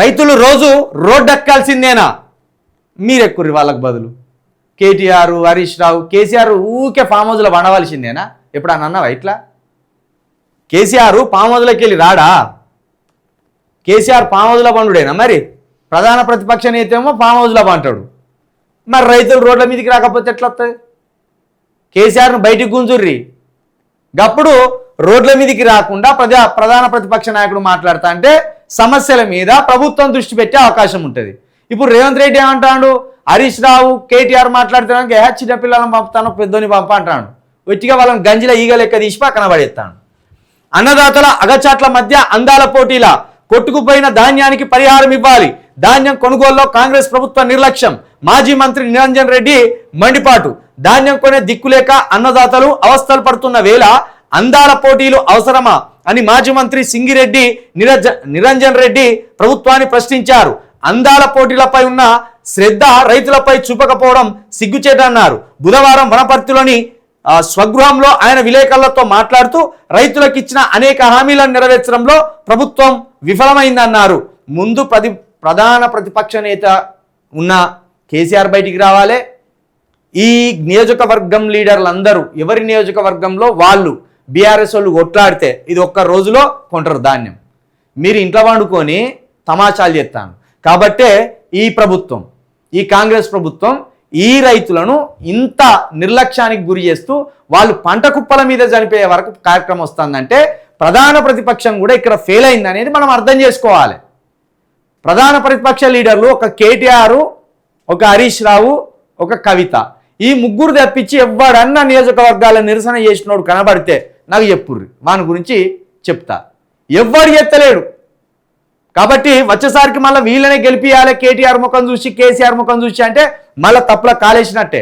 రైతులు రోజు రోడ్డు ఎక్కాల్సిందేనా మీరెక్కుర్రి వాళ్ళకు బదులు. కేటీఆర్ హరీష్ రావు కేసీఆర్ ఊకే ఫామ్ హౌస్లో వండవలసిందేనా? ఎప్పుడు అని అన్నావా ఇట్లా? కేసీఆర్ ఫామ్ హౌస్లోకి వెళ్ళి రాడా? కేసీఆర్ ఫామ్ హౌస్లో పండుడేనా మరి? ప్రధాన ప్రతిపక్ష నేత ఏమో ఫామ్ హౌస్లో పంటాడు. మరి రైతులు రోడ్ల మీదకి రాకపోతే ఎట్లా వస్తుంది కేసీఆర్ను బయటికి గుంజుర్రి. గప్పుడు రోడ్ల మీదకి రాకుండా ప్రజా ప్రధాన ప్రతిపక్ష నాయకుడు మాట్లాడతా అంటే సమస్యల మీద ప్రభుత్వం దృష్టి పెట్టే అవకాశం ఉంటుంది. ఇప్పుడు రేవంత్ రెడ్డి ఏమంటాడు? హరీష్ రావు కేటీఆర్ మాట్లాడుతున్నాడు ఏ చిన్న పిల్లలను పంపుతాను పెద్దోని పంప అంటాడు. ఒట్టిగా వాళ్ళని గంజిల ఈగ లెక్క తీసి పక్కన పడేస్తాను అన్నదాతల అగచాట్ల మధ్య అందాల పోటీల కొట్టుకుపోయిన ధాన్యానికి పరిహారం ఇవ్వాలి. ధాన్యం కొనుగోలులో కాంగ్రెస్ ప్రభుత్వ నిర్లక్ష్యం. మాజీ మంత్రి నిరంజన్ రెడ్డి మండిపాటు. ధాన్యం కొనే దిక్కులేక అన్నదాతలు అవస్థలు పడుతున్న వేళ అందాల పోటీలు అవసరమా? అని మాజీ మంత్రి సింగిరెడ్డి నిరజ నిరంజన్ రెడ్డి ప్రభుత్వాన్ని ప్రశ్నించారు. అందాల పోటీలపై ఉన్న శ్రద్ధ రైతులపై చూపకపోవడం సిగ్గుచేటన్నారు. బుధవారం వనపర్తిలోని స్వగృహంలో ఆయన విలేకరులతో మాట్లాడుతూ రైతులకు ఇచ్చిన అనేక హామీలను నెరవేర్చడంలో ప్రభుత్వం విఫలమైందన్నారు. ముందు ప్రతి ప్రధాన ప్రతిపక్ష నేత ఉన్న కేసీఆర్ బయటికి రావాలి. ఈ నియోజకవర్గం లీడర్లందరూ ఎవరి నియోజకవర్గంలో వాళ్ళు? బీఆర్ఎస్ వాళ్ళు కొట్లాడితే ఇది ఒక్క రోజులో కొంటారు ధాన్యం. మీరు ఇంట్లో వండుకొని తమాషాలు చేస్తాను. కాబట్టే ఈ ప్రభుత్వం ఈ కాంగ్రెస్ ప్రభుత్వం ఈ రైతులను ఇంత నిర్లక్ష్యానికి గురి చేస్తూ వాళ్ళు పంట కుప్పల మీద చనిపోయే వరకు కార్యక్రమం వస్తుందంటే ప్రధాన ప్రతిపక్షం కూడా ఇక్కడ ఫెయిల్ అయింది అనేది మనం అర్థం చేసుకోవాలి. ప్రధాన ప్రతిపక్ష లీడర్లు ఒక కేటీఆర్ ఒక హరీష్ రావు ఒక కవిత. ఈ ముగ్గురు తెప్పించి ఎవడన్నా నియోజకవర్గాల నిరసన చేసినోడు కనబడితే నాకు చెప్పుర్రి. వాని గురించి చెప్తా. ఎవ్వడు ఎత్తలేడు కాబట్టి వచ్చేసరికి మళ్ళీ వీళ్ళనే గెలిపియాలి కేటీఆర్ ముఖం చూసి కేసీఆర్ ముఖం చూసి అంటే మళ్ళీ తప్పుల కాలేసినట్టే.